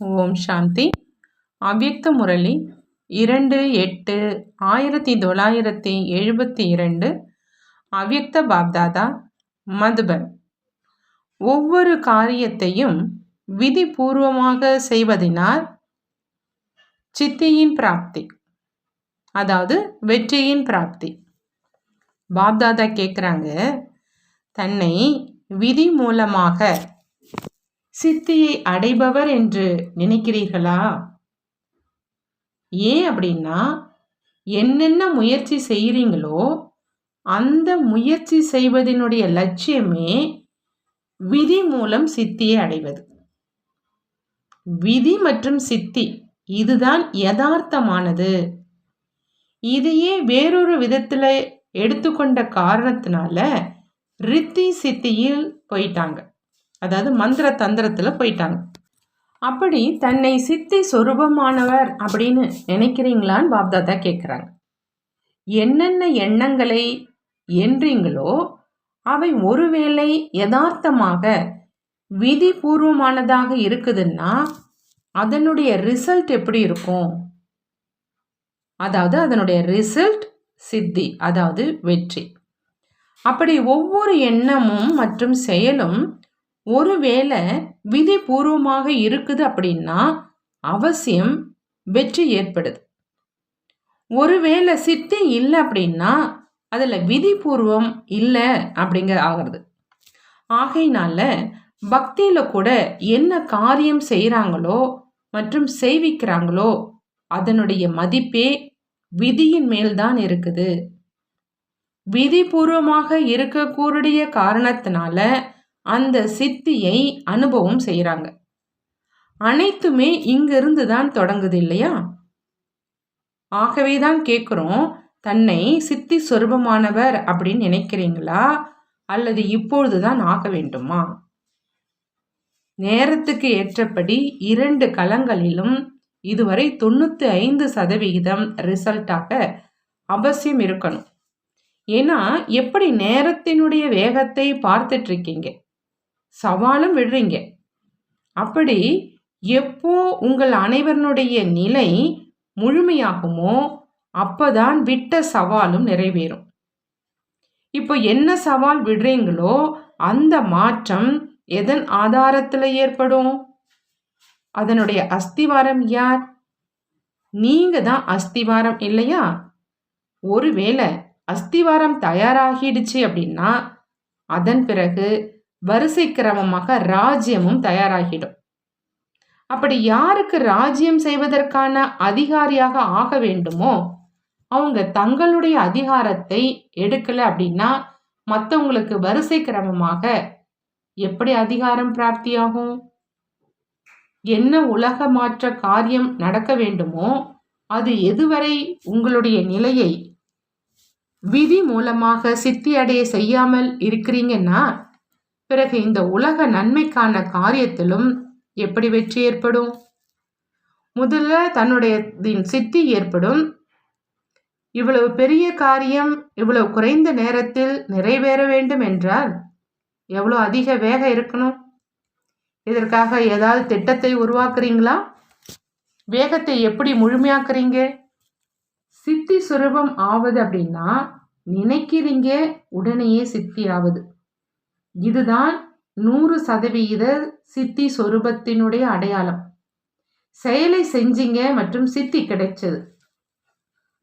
ஓம் சாந்தி. அவ்யக்த முரளி இரண்டு எட்டு ஆயிரத்தி தொள்ளாயிரத்தி எழுபத்தி இரண்டு. அவ்யக்த பாப்தாதா மதுபன். ஒவ்வொரு காரியத்தையும் விதிபூர்வமாக செய்வதினால் சித்தியின் பிராப்தி அதாவது வெற்றியின் பிராப்தி. பாப்தாதா கேட்குறாங்க தன்னை விதி மூலமாக சித்தியை அடைபவர் என்று நினைக்கிறீர்களா? ஏன் அப்படின்னா என்னென்ன முயற்சி செய்கிறீங்களோ அந்த முயற்சி செய்வதனுடைய லட்சியமே விதி மூலம் சித்தியை அடைவது. விதி மற்றும் சித்தி இதுதான் யதார்த்தமானது. இதையே வேறொரு விதத்தில் எடுத்துக்கொண்ட காரணத்தினால ரித்தி சித்தியில் போயிட்டாங்க. அதாவது மந்திர தந்திரத்தில் போயிட்டாங்க. அப்படி தன்னை சித்தி சொரூபமானவர் அப்படின்னு நினைக்கிறீங்களான்னு பாப்தாதா கேட்குறாங்க என்னென்ன எண்ணங்களை என்றீங்களோ அவை ஒருவேளை யதார்த்தமாக விதிபூர்வமானதாக இருக்குதுன்னா அதனுடைய ரிசல்ட் எப்படி இருக்கும்? அதாவது அதனுடைய ரிசல்ட் சித்தி அதாவது வெற்றி. அப்படி ஒவ்வொரு எண்ணமும் மற்றும் செயலும் ஒருவேளை விதிபூர்வமாக இருக்குது அப்படின்னா அவசியம் வெற்றி ஏற்படுது. ஒருவேளை சித்தி இல்லை அப்படின்னா அதில் விதிபூர்வம் இல்லை அப்படிங்கிற ஆகிறது. ஆகையினால பக்தியில் கூட என்ன காரியம் செய்கிறாங்களோ மற்றும் செய்விக்கிறாங்களோ அதனுடைய மதிப்பே விதியின் மேல்தான் இருக்குது. விதிபூர்வமாக இருக்கக்கூடிய காரணத்தினால அந்த சித்தியை அனுபவம் செய்கிறாங்க அனைத்துமே இங்கிருந்து தான் தொடங்குது இல்லையா? ஆகவே தான் கேட்குறோம் தன்னை சித்தி சொருபமானவர் அப்படின்னு நினைக்கிறீங்களா? அல்லது இப்பொழுது தான் ஆக வேண்டுமா? நேரத்துக்கு ஏற்றபடி இரண்டு களங்களிலும் இதுவரை தொண்ணூற்றி ஐந்து சதவிகிதம் ரிசல்ட்டாக அவசியம் இருக்கணும். ஏன்னா எப்படி நேரத்தினுடைய வேகத்தை பார்த்துட்ருக்கீங்க சவாலும் விடுறீங்க. அப்படி எப்போ உங்கள் அனைவருடைய நிலை முழுமையாகுமோ அப்பதான் விட்ட சவாலும் நிறைவேறும். இப்போ என்ன சவால் விடுறீங்களோ அந்த மாற்றம் எதன் ஆதாரத்தில் ஏற்படும்? அதனுடைய அஸ்திவாரம் யார்? நீங்க தான் அஸ்திவாரம் இல்லையா? ஒருவேளை அஸ்திவாரம் தயாராகிடுச்சு அப்படின்னா அதன் பிறகு வரிசை கிரமமாக ராஜ்யமும் தயாராகிடும். அப்படி யாருக்கு ராஜ்யம் செய்வதற்கான அதிகாரியாக ஆக வேண்டுமோ அவங்க தங்களுடைய அதிகாரத்தை எடுக்கல அப்படின்னா மற்றவங்களுக்கு வரிசை கிரமமாக எப்படி அதிகாரம் பிராப்தியாகும்? என்ன உலக மாற்ற காரியம் நடக்க வேண்டுமோ அது எதுவரை உங்களுடைய நிலையை விதி மூலமாக சித்தியடைய செய்யாமல் இருக்கிறீங்கன்னா பிறகு இந்த உலக நன்மைக்கான காரியத்திலும் எப்படி வெற்றி ஏற்படும்? முதல்ல தன்னுடைய சித்தி ஏற்படும். இவ்வளவு பெரிய காரியம் இவ்வளவு குறைந்த நேரத்தில் நிறைவேற வேண்டும் என்றால் எவ்வளோ அதிக வேகம் இருக்கணும்? இதற்காக ஏதாவது திட்டத்தை உருவாக்குறீங்களா? வேகத்தை எப்படி முழுமையாக்குறீங்க? சித்தி சுரூபம் ஆவது அப்படின்னா நினைக்கிறீங்க உடனேயே சித்தி ஆவது. இதுதான் நூறு சதவிகித சித்தி சொரூபத்தினுடைய அடையாளம். செயலை செஞ்சீங்க மற்றும் சித்தி கிடைச்சது.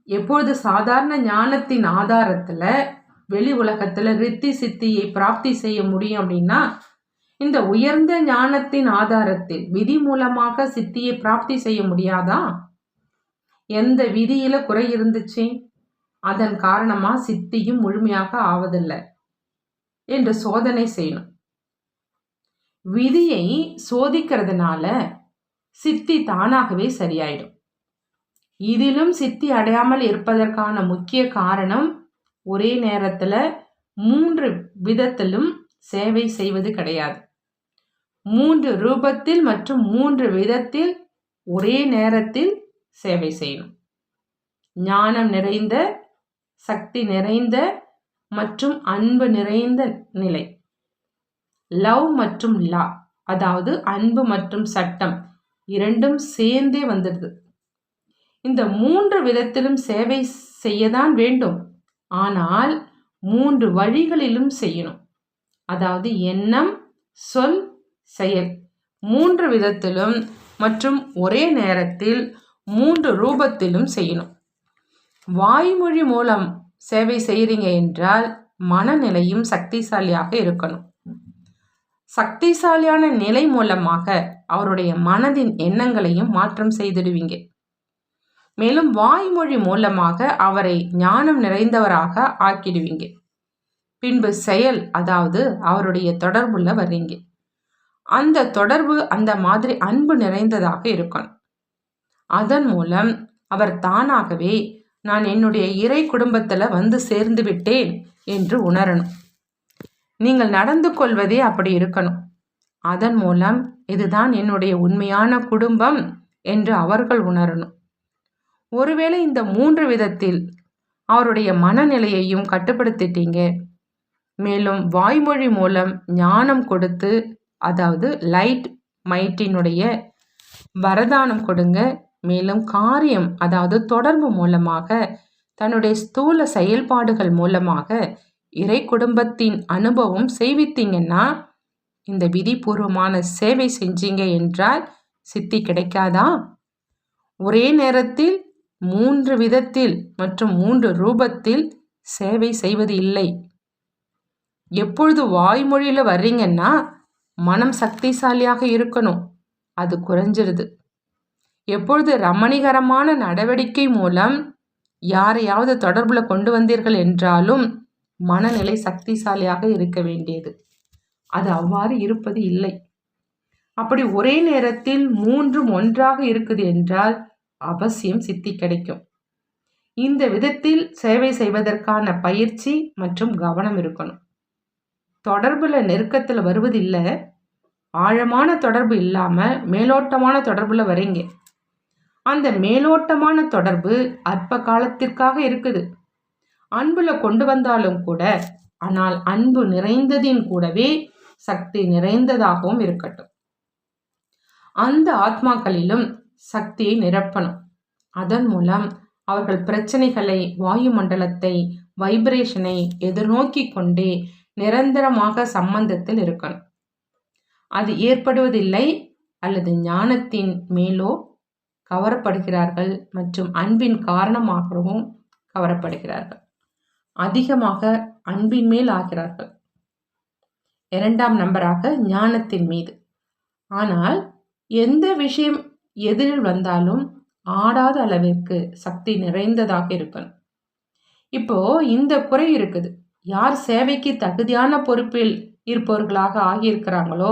எப்பொழுது சாதாரண ஞானத்தின் ஆதாரத்தில் வெளி உலகத்தில் ரித்தி சித்தியை பிராப்தி செய்ய முடியும் அப்படின்னா இந்த உயர்ந்த ஞானத்தின் ஆதாரத்தில் விதி மூலமாக சித்தியை பிராப்தி செய்ய முடியாதா? எந்த விதியில குறை இருந்துச்சு? அதன் காரணமா சித்தியும் முழுமையாக ஆவதில்லை. என்று சோதனை செய்யணும். விதியை சோதிக்கிறதுனால சித்தி தானாகவே சரியாயிடும். இதிலும் சித்தி அடையாமல் இருப்பதற்கான முக்கிய காரணம் ஒரே நேரத்தில் மூன்று விதத்திலும் சேவை செய்வது கிடையாது. மூன்று ரூபத்தில் மற்றும் மூன்று விதத்தில் ஒரே நேரத்தில் சேவை செய்யணும். ஞானம் நிறைந்த சக்தி நிறைந்த மற்றும் அன்பு நிறைந்த நிலை. லவ் மற்றும் லா அதாவது அன்பு மற்றும் சட்டம் இரண்டும் சேர்ந்தே வந்துடுது. இந்த மூன்று விதத்திலும் சேவை செய்யதான் வேண்டும். ஆனால் மூன்று வழிகளிலும் செய்யணும். அதாவது எண்ணம் சொல் செயல் மூன்று விதத்திலும் மற்றும் ஒரே நேரத்தில் மூன்று ரூபத்திலும் செய்யணும். வாய்மொழி மூலம் சேவை செய்கிறீங்க என்றால் மனநிலையும் சக்திசாலியாக இருக்கணும். சக்திசாலியான நிலை மூலமாக அவருடைய மனதின் எண்ணங்களையும் மாற்றம் செய்திடுவீங்க. மேலும் வாய்மொழி மூலமாக அவரை ஞானம் நிறைந்தவராக ஆக்கிடுவீங்க. பின்பு செயல் அதாவது அவருடைய தொடர்புள்ள வர்றீங்க. அந்த தொடர்பு அந்த மாதிரி அன்பு நிறைந்ததாக இருக்கணும். அதன் மூலம் அவர் தானாகவே நான் என்னுடைய இறை குடும்பத்தில் வந்து சேர்ந்து விட்டேன் என்று உணரணும். நீங்கள் நடந்து கொள்வதே அப்படி இருக்கணும். அதன் மூலம் இதுதான் என்னுடைய உண்மையான குடும்பம் என்று அவர்கள் உணரணும். ஒருவேளை இந்த மூன்று விதத்தில் அவருடைய மனநிலையையும் கட்டுப்படுத்திட்டீங்க. மேலும் வாய்மொழி மூலம் ஞானம் கொடுத்து அதாவது லைட் மைட்டினுடைய வரதானம் கொடுங்க. மேலும் காரியம் அதாவது தொடர்பு மூலமாக தன்னுடைய ஸ்தூல செயல்பாடுகள் மூலமாக இறை குடும்பத்தின் அனுபவம் செய்வித்தீங்கன்னா இந்த விதிபூர்வமான சேவை செஞ்சீங்க என்றால் சித்தி கிடைக்காதா? ஒரே நேரத்தில் மூன்று விதத்தில் மற்றும் மூன்று ரூபத்தில் சேவை செய்வது இல்லை. எப்பொழுது வாய்மொழியில் வர்றீங்கன்னா மனம் சக்திசாலியாக இருக்கணும். அது குறைஞ்சிருது. எப்பொழுது ரமணிகரமான நடவடிக்கை மூலம் யாரையாவது தொடர்பில் கொண்டு வந்தீர்கள் என்றாலும் மனநிலை சக்திசாலியாக இருக்க வேண்டியது. அது அவ்வாறு இருப்பது இல்லை. அப்படி ஒரே நேரத்தில் மூன்றும் ஒன்றாக இருக்குது என்றால் அவசியம் சித்தி கிடைக்கும். இந்த விதத்தில் சேவை செய்வதற்கான பயிற்சி மற்றும் கவனம் இருக்கணும். தொடர்பில் நெருக்கத்தில் வருவதில்லை. ஆழமான தொடர்பு இல்லாமல் மேலோட்டமான தொடர்பில் வரீங்க. அந்த மேலோட்டமான தொடர்பு அற்ப காலத்திற்காக இருக்குது. அன்புல கொண்டு வந்தாலும் கூட ஆனால் அன்பு நிறைந்ததின் கூடவே சக்தி நிறைந்ததாகவும் இருக்கட்டும். அந்த ஆத்மாக்களிலும் சக்தியை நிரப்பணும். அதன் மூலம் அவர்கள் பிரச்சனைகளை வாயுமண்டலத்தை வைப்ரேஷனை எதிர்நோக்கி கொண்டே நிரந்தரமாக சம்பந்தத்தில் இருக்கணும். அது ஏற்படுவதில்லை அல்லது ஞானத்தின் மேலோ கவரப்படுகிறார்கள் மற்றும் அன்பின் காரணமாகவும் கவரப்படுகிறார்கள். அதிகமாக அன்பின் மேல் ஆகிறார்கள். இரண்டாம் நம்பராக ஞானத்தின் மீது. ஆனால் எந்த விஷயம் எதிரில் வந்தாலும் ஆடாத அளவிற்கு சக்தி நிறைந்ததாக இருக்கணும் இப்போ இந்த குறை இருக்குது. யார் சேவைக்கு தகுதியான பொறுப்பில் இருப்பவர்களாக ஆகியிருக்கிறாங்களோ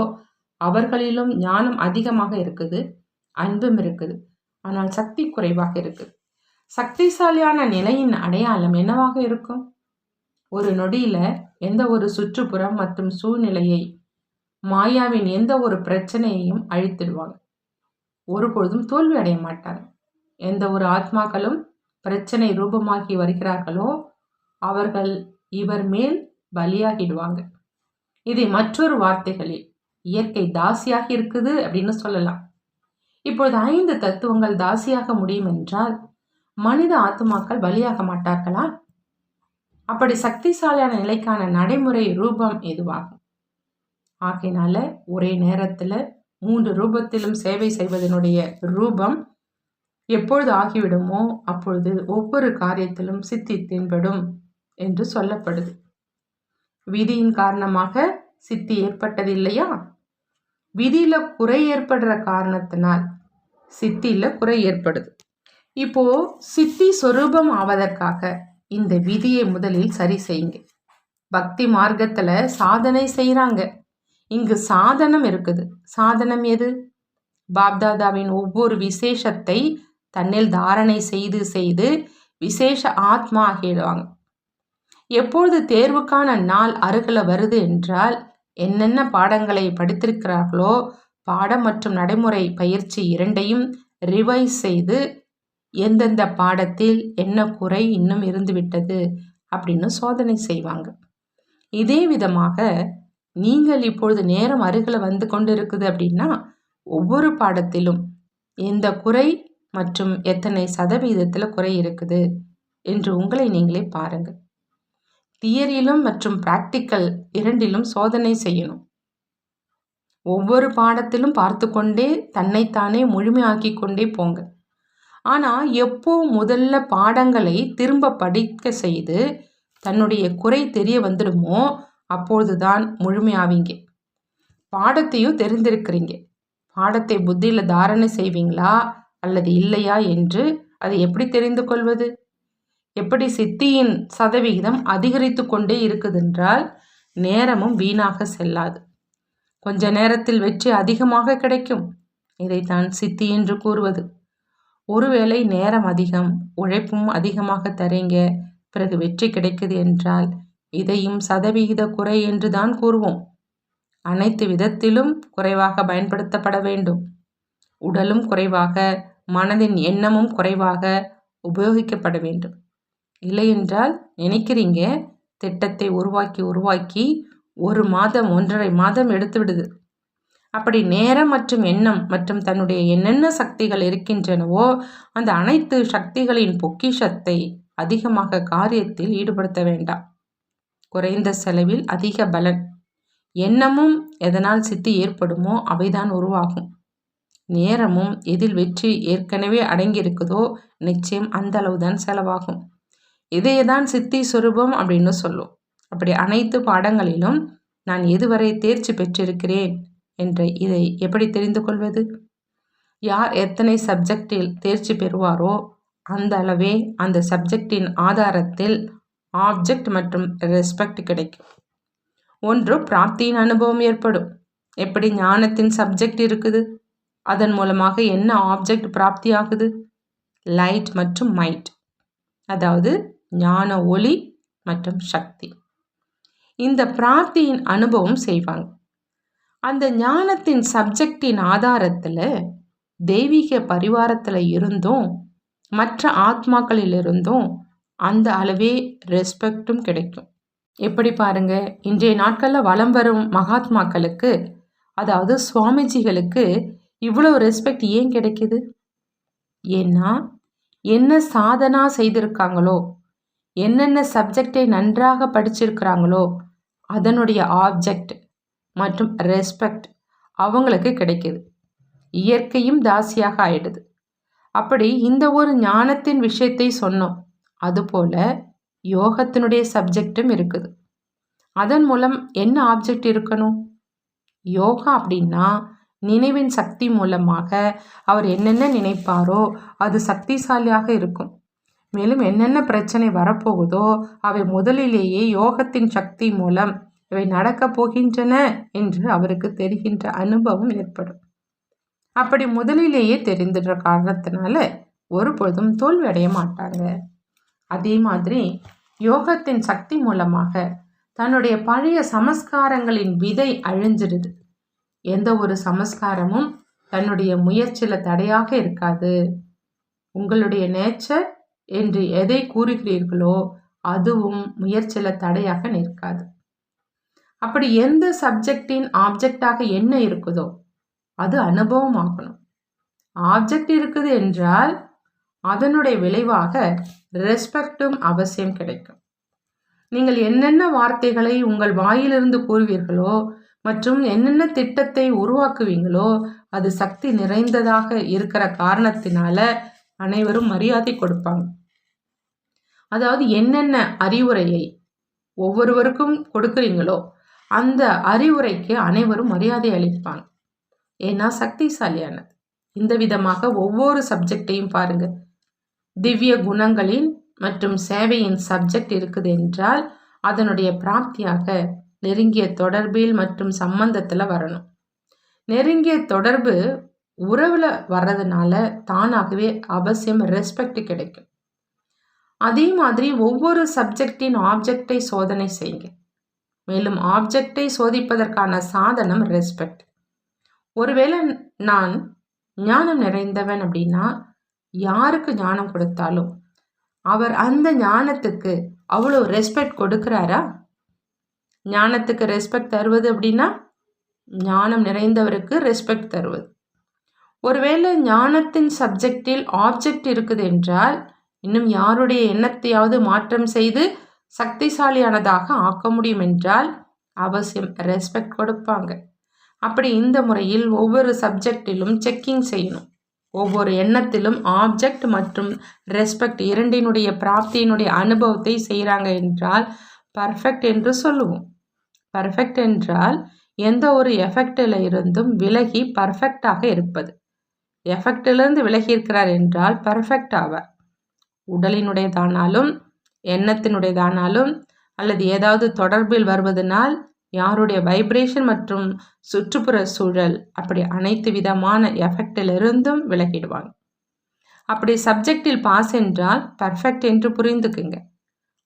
அவர்களிலும் ஞானம் அதிகமாக இருக்குது அன்பும் இருக்குது. ஆனால் சக்தி குறைவாக இருக்குது சக்திசாலியான நிலையின் அடையாளம் என்னவாக இருக்கும்? ஒரு நொடியில் எந்த ஒரு சுற்றுப்புறம் மற்றும் சூழ்நிலையை மாயாவின் எந்த ஒரு பிரச்சனையையும் அழித்திடுவாங்க. ஒருபொழுதும் தோல்வி அடைய மாட்டாங்க. எந்த ஒரு ஆத்மாக்களும் பிரச்சனை ரூபமாகி வருகிறார்களோ அவர்கள் இவர் மேல் பலியாகிடுவாங்க. இதை மற்றொரு வார்த்தைகளில் இயற்கை தாசியாக இருக்குது அப்படின்னு சொல்லலாம். இப்பொழுது ஐந்து தத்துவங்கள் தாசியாக முடியும் என்றால் மனித ஆத்மாக்கள் பலியாக மாட்டார்களா? அப்படி சக்திசாலியான நிலைக்கான நடைமுறை ரூபம் எதுவாகும்? ஆகையினால ஒரே நேரத்தில் மூன்று ரூபத்திலும் சேவை செய்வதனுடைய ரூபம் எப்பொழுது ஆகிவிடுமோ அப்பொழுது ஒவ்வொரு காரியத்திலும் சித்தி தென்படும் என்று சொல்லப்படுது. விதியின் காரணமாக சித்தி ஏற்பட்டது இல்லையா விதியில் குறை ஏற்படுற காரணத்தினால் சித்தியில் குறை ஏற்படுது. இப்போ சித்தி சொரூபம் ஆவதற்காக இந்த விதியை முதலில் சரி செய்யுங்க. பக்தி மார்க்கத்தில் சாதனை செய்கிறாங்க இங்கு சாதனம் இருக்குது. சாதனம் எது? பாப்தாதாவின் ஒவ்வொரு விசேஷத்தை தன்னில் தாரணை செய்து செய்து விசேஷ ஆத்மா ஆகிடுவாங்க எப்பொழுது தேர்வுக்கான நாள் அருகில் வருது என்றால் என்னென்ன பாடங்களை படித்திருக்கிறார்களோ பாடம் மற்றும் நடைமுறை பயிற்சி இரண்டையும் ரிவைஸ் செய்து எந்தெந்த பாடத்தில் என்ன குறை இன்னும் இருந்துவிட்டது அப்படின்னு சோதனை செய்வாங்க. இதே விதமாக நீங்கள் இப்பொழுது நேரம் அருகில் வந்து கொண்டு இருக்குது அப்படின்னா ஒவ்வொரு பாடத்திலும் எந்த குறை மற்றும் எத்தனை சதவீதத்தில் குறை இருக்குது என்று உங்களை நீங்களே பாருங்கள் தியரியிலும் மற்றும் பிராக்டிக்கல் இரண்டிலும் சோதனை செய்யணும். ஒவ்வொரு பாடத்திலும் பார்த்து கொண்டே தன்னைத்தானே முழுமையாக்கி கொண்டே போங்க. ஆனால் எப்போ முதல்ல பாடங்களை திரும்ப படிக்க செய்து தன்னுடைய குறை தெரிய வந்துடுமோ அப்பொழுதுதான் முழுமையாவீங்க. பாடத்தையும் தெரிந்திருக்கிறீங்க. பாடத்தை புத்தியில் தாரணை செய்வீங்களா அல்லது இல்லையா என்று அதை எப்படி தெரிந்து கொள்வது? எப்படி சித்தியின் சதவிகிதம் அதிகரித்து கொண்டே இருக்குதென்றால் நேரமும் வீணாக செல்லாது. கொஞ்ச நேரத்தில் வெற்றி அதிகமாக கிடைக்கும் இதைத்தான் சித்தி என்று கூறுவது. ஒருவேளை நேரம் அதிகம் உழைப்பும் அதிகமாக தரீங்க பிறகு வெற்றி கிடைக்குது என்றால் இதையும் சதவிகித குறை என்று தான் கூறுவோம். அனைத்து விதத்திலும் குறைவாக பயன்படுத்தப்பட வேண்டும். உடலும் குறைவாக மனதின் எண்ணமும் குறைவாக உபயோகிக்கப்பட வேண்டும். இல்லையென்றால் நினைக்கிறீங்க திட்டத்தை உருவாக்கி உருவாக்கி ஒரு மாதம் ஒன்றரை மாதம் எடுத்து விடுது. அப்படி நேரம் மற்றும் எண்ணம் மற்றும் தன்னுடைய என்னென்ன சக்திகள் இருக்கின்றனவோ அந்த அனைத்து சக்திகளின் பொக்கிஷத்தை அதிகமாக காரியத்தில் ஈடுபடுத்த வேண்டாம். குறைந்த செலவில் அதிக பலன். எண்ணமும் எதனால் சித்தி ஏற்படுமோ அவைதான் உருவாகும். நேரமும் எதில் வெற்றி ஏற்கனவே அடங்கியிருக்குதோ நிச்சயம் அந்த அளவுதான் செலவாகும். இதையே தான் சித்தி சுரூபம் அப்படின்னு சொல்லும். அப்படி அனைத்து பாடங்களிலும் நான் எதுவரை தேர்ச்சி பெற்றிருக்கிறேன் என்று இதை எப்படி தெரிந்து கொள்வது? யார் எத்தனை சப்ஜெக்டில் தேர்ச்சி பெறுவாரோ அந்த அளவே அந்த சப்ஜெக்டின் ஆதாரத்தில் ஆப்ஜெக்ட் மற்றும் ரெஸ்பெக்ட் கிடைக்கும். ஒன்று பிராப்தியின் அனுபவம் ஏற்படும். எப்படி ஞானத்தின் சப்ஜெக்ட் இருக்குது? அதன் மூலமாக என்ன ஆப்ஜெக்ட் பிராப்தி ஆகுது? லைட் மற்றும் மைட் அதாவது ஞான ஒளி மற்றும் சக்தி. இந்த பிராப்தியின் அனுபவம் செய்வாங்க. அந்த ஞானத்தின் சப்ஜெக்டின் ஆதாரத்தில் தெய்வீக பரிவாரத்தில் இருந்தும் மற்ற ஆத்மாக்களிலிருந்தும் அந்த அளவே ரெஸ்பெக்டும் கிடைக்கும். எப்படி பாருங்க? இன்றைய நாட்களில் வலம் வரும் மகாத்மாக்களுக்கு அதாவது சுவாமிஜிகளுக்கு இவ்வளோ ரெஸ்பெக்ட் ஏன் கிடைக்குது? ஏன்னா என்ன சாதனா செய்திருக்காங்களோ என்னென்ன சப்ஜெக்டை நன்றாக படிச்சிருக்கிறாங்களோ அதனுடைய ஆப்ஜெக்ட் மற்றும் ரெஸ்பெக்ட் அவங்களுக்கு கிடைக்கிது. இயற்கையும் தாசியாக ஆயிடுது. அப்படி இந்த ஒரு ஞானத்தின் விஷயத்தை சொன்னோம். அதுபோல் யோகத்தினுடைய சப்ஜெக்டும் இருக்குது. அதன் மூலம் என்ன ஆப்ஜெக்ட் இருக்கணும்? யோகா அப்படின்னா நினைவின் சக்தி மூலமாக அவர் என்னென்ன நினைப்பாரோ அது சக்திசாலியாக இருக்கும். மேலும் என்னென்ன பிரச்சனை வரப்போகுதோ அவை முதலிலேயே யோகத்தின் சக்தி மூலம் இவை நடக்கப் போகின்றன என்று அவருக்கு தெரிகின்ற அனுபவம் ஏற்படும். அப்படி முதலிலேயே தெரிந்துடுற காரணத்தினால ஒரு பொழுதும் தோல்வி அடைய மாட்டாங்க. அதே மாதிரி யோகத்தின் சக்தி மூலமாக தன்னுடைய பழைய சமஸ்காரங்களின் விதை அழிஞ்சிடுது. எந்த ஒரு சமஸ்காரமும் தன்னுடைய முயற்சியில் தடையாக இருக்காது. உங்களுடைய நேச்சர் என்று எதை கூறுகிறீர்களோ அதுவும் முயற்சியில் தடையாக நிற்காது. அப்படி எந்த சப்ஜெக்டின் ஆப்ஜெக்டாக என்ன இருக்குதோ அது அனுபவம் ஆகணும் ஆப்ஜெக்ட் இருக்குது என்றால் அதனுடைய விளைவாக ரெஸ்பெக்டும் அவசியம் கிடைக்கும். நீங்கள் என்னென்ன வார்த்தைகளை உங்கள் வாயிலிருந்து கூறுவீர்களோ மற்றும் என்னென்ன திட்டத்தை உருவாக்குவீங்களோ அது சக்தி நிறைந்ததாக இருக்கிற காரணத்தினால அனைவரும் மரியாதை கொடுப்பாங்க. அதாவது என்னென்ன அறிவுரையை ஒவ்வொருவருக்கும் கொடுக்குறீங்களோ அந்த அறிவுரைக்கு அனைவரும் மரியாதை அளிப்பாங்க. ஏன்னா சக்திசாலியானது. இந்த விதமாக ஒவ்வொரு சப்ஜெக்டையும் பாருங்க. திவ்ய குணங்களின் மற்றும் சேவையின் சப்ஜெக்ட் இருக்குது என்றால் அதனுடைய பிராப்தியாக நெருங்கிய தொடர்பில் மற்றும் சம்பந்தத்தில் வரணும். நெருங்கிய தொடர்பு உறவில் வர்றதுனால தானாகவே அவசியம் ரெஸ்பெக்ட் கிடைக்கும். அதே மாதிரி ஒவ்வொரு சப்ஜெக்டின் ஆப்ஜெக்டை சோதனை செய்யுங்க. மேலும் ஆப்ஜெக்டை சோதிப்பதற்கான சாதனம் ரெஸ்பெக்ட் ஒருவேளை நான் ஞானம் நிறைந்தவன் அப்படின்னா யாருக்கு ஞானம் கொடுத்தாலும் அவர் அந்த ஞானத்துக்கு அவ்வளோ ரெஸ்பெக்ட் கொடுக்குறாரா? ஞானத்துக்கு ரெஸ்பெக்ட் தருவது அப்படின்னா ஞானம் நிறைந்தவருக்கு ரெஸ்பெக்ட் தருவது. ஒருவேளை ஞானத்தின் சப்ஜெக்டில் ஆப்ஜெக்ட் இருக்குது என்றால் இன்னும் யாருடைய எண்ணத்தையாவது மாற்றம் செய்து சக்திசாலியானதாக ஆக்க முடியும் என்றால் அவசியம் ரெஸ்பெக்ட் கொடுப்பாங்க. அப்படி இந்த முறையில் ஒவ்வொரு சப்ஜெக்டிலும் செக்கிங் செய்யணும். ஒவ்வொரு எண்ணத்திலும் ஆப்ஜெக்ட் மற்றும் ரெஸ்பெக்ட் இரண்டினுடைய பிராப்தியினுடைய அனுபவத்தை செய்கிறாங்க என்றால் பர்ஃபெக்ட் என்று சொல்லுவோம். பர்ஃபெக்ட் என்றால் எந்த ஒரு எஃபெக்டில் இருந்தும் விலகி பர்ஃபெக்டாக இருப்பது. எஃபெக்டிலிருந்து விலகி இருக்கிறார் என்றால் பர்ஃபெக்ட் ஆவார். உடலினுடையதானாலும் எண்ணத்தினுடையதானாலும் அல்லது ஏதாவது தொடர்பில் வருவதனால் யாருடைய வைப்ரேஷன் மற்றும் சுற்றுப்புற சூழல் அப்படி அனைத்து விதமான எஃபெக்டிலிருந்தும் விலகிடுவாங்க. அப்படி சப்ஜெக்டில் பாஸ் என்றால் பர்ஃபெக்ட் என்று புரிந்துக்குங்க.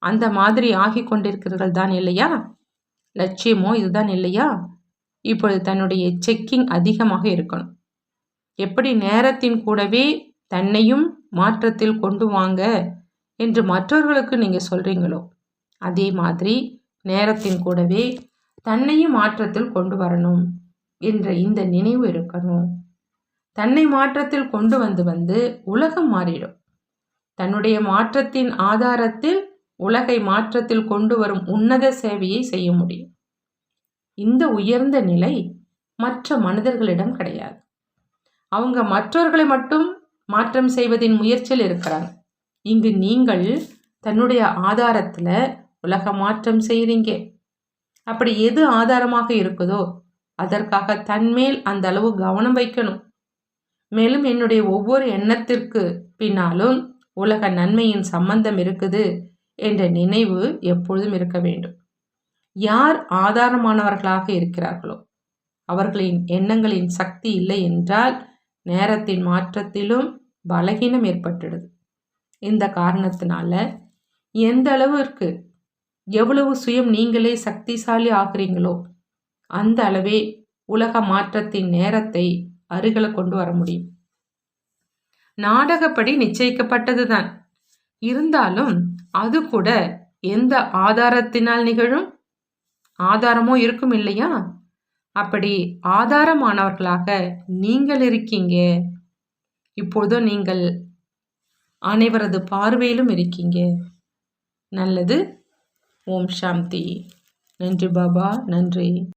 அந்த மாதிரி ஆகி கொண்டிருக்கிறீர்கள் தான் இல்லையா? லட்சியமோ இதுதான் இல்லையா? இப்பொழுது தன்னுடைய செக்கிங் அதிகமாக இருக்கணும். எப்படி நேரத்தின் கூடவே தன்னையும் மாற்றத்தில் கொண்டு வாங்க என்று மற்றவர்களுக்கு நீங்கள் சொல்கிறீங்களோ அதே மாதிரி நேரத்தின் கூடவே தன்னையும் மாற்றத்தில் கொண்டு வரணும் என்ற இந்த நினைவு இருக்கணும். தன்னை மாற்றத்தில் கொண்டு வந்து வந்து உலகம் மாறிடும். தன்னுடைய மாற்றத்தின் ஆதாரத்தில் உலகை மாற்றத்தில் கொண்டு வரும் உன்னத சேவையை செய்ய முடியும். இந்த உயர்ந்த நிலை மற்ற மனிதர்களிடம் கிடையாது. அவங்க மற்றவர்களை மட்டும் மாற்றம் செய்வதின் முயற்சியில் இருக்கிறாங்க இங்கு நீங்கள் தன்னுடைய ஆதாரத்தில் உலக மாற்றம் செய்கிறீங்க அப்படி எது ஆதாரமாக இருக்குதோ அதற்காக தன்மேல் அந்த அளவு கவனம் வைக்கணும். மேலும் என்னுடைய ஒவ்வொரு எண்ணத்திற்கு பின்னாலும் உலக நன்மையின் சம்பந்தம் இருக்குது என்ற நினைவு எப்பொழுதும் இருக்க வேண்டும். யார் ஆதாரமானவர்களாக இருக்கிறார்களோ அவர்களின் எண்ணங்களின் சக்தி இல்லை என்றால் நேரத்தின் மாற்றத்திலும் பலகீனம் ஏற்பட்டுடுது. இந்த காரணத்தினால எந்த அளவிற்கு எவ்வளவு சுயம் நீங்களே சக்திசாலி ஆகிறீங்களோ அந்த அளவே உலக மாற்றத்தின் நேரத்தை அருகில கொண்டு வர முடியும். நாடகப்படி நிச்சயிக்கப்பட்டது தான் இருந்தாலும் அது கூட எந்த ஆதாரத்தினால் நிகழும்? ஆதாரமோ இருக்கும் இல்லையா? அப்படி ஆதாரமானவர்களாக நீங்கள் இருக்கீங்க. இப்பொழுதும் நீங்கள் அனைவரது பார்வையிலும் இருக்கீங்க. நல்லது. ஓம் சாந்தி. நன்றி பாபா. நன்றி.